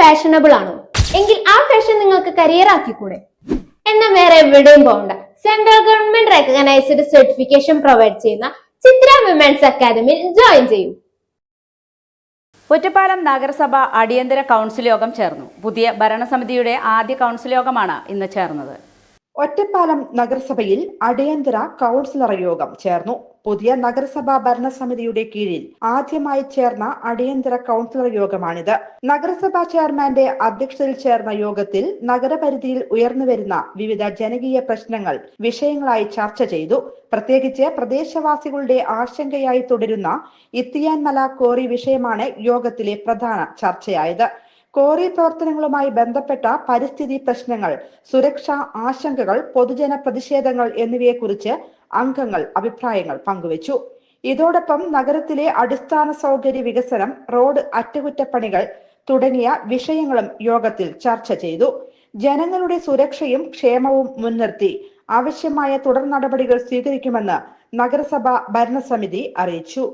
Fashionable ആണോ? എങ്കിൽ ആ ഫാഷൻ നിങ്ങൾക്ക് കരിയർ ആക്കിക്കൂടെ? എന്നാൽ വേറെ എവിടെയും പോകണ്ട. Central government recognised certification provide ചെയ്യുന്ന ചിത്ര വിമൻസ് അക്കാദമിയിൽ ജോയിൻ ചെയ്യൂ. ഒറ്റപ്പാലം നഗരസഭ അടിയന്തര കൗൺസിൽ യോഗം ചേർന്നു. പുതിയ ഭരണസമിതിയുടെ ആദ്യ കൗൺസിൽ യോഗമാണ് ഇന്ന് ചേർന്നത്. ഒറ്റപ്പാലം നഗരസഭയിൽ അടിയന്തര കൗൺസിലർ യോഗം ചേർന്നു. പുതിയ നഗരസഭാ ഭരണസമിതിയുടെ കീഴിൽ ആദ്യമായി ചേർന്ന അടിയന്തര കൗൺസിലർ യോഗമാണിത്. നഗരസഭാ ചെയർമാന്റെ അധ്യക്ഷതയിൽ ചേർന്ന യോഗത്തിൽ നഗരപരിധിയിൽ ഉയർന്നുവരുന്ന വിവിധ ജനകീയ പ്രശ്നങ്ങൾ വിഷയങ്ങളായി ചർച്ച ചെയ്തു. പ്രത്യേകിച്ച് പ്രദേശവാസികളുടെ ആശങ്കയായി തുടരുന്ന ഇത്തിയാൻമല കോറി വിഷയമാണ് യോഗത്തിലെ പ്രധാന ചർച്ചയായത്. കോറി പ്രവർത്തനങ്ങളുമായി ബന്ധപ്പെട്ട പരിസ്ഥിതി പ്രശ്നങ്ങൾ സുരക്ഷാ ആശങ്കകൾ പൊതുജന പ്രതിഷേധങ്ങൾ എന്നിവയെക്കുറിച്ച് അംഗങ്ങൾ അഭിപ്രായങ്ങൾ പങ്കുവച്ചു. ഇതോടൊപ്പം നഗരത്തിലെ അടിസ്ഥാന സൗകര്യ വികസനം റോഡ് അറ്റകുറ്റപ്പണികൾ തുടങ്ങിയ വിഷയങ്ങളും യോഗത്തിൽ ചർച്ച ചെയ്തു. ജനങ്ങളുടെ സുരക്ഷയും ക്ഷേമവും മുൻനിർത്തി ആവശ്യമായ തുടർ നടപടികൾ സ്വീകരിക്കുമെന്ന് നഗരസഭ ഭരണസമിതി അറിയിച്ചു.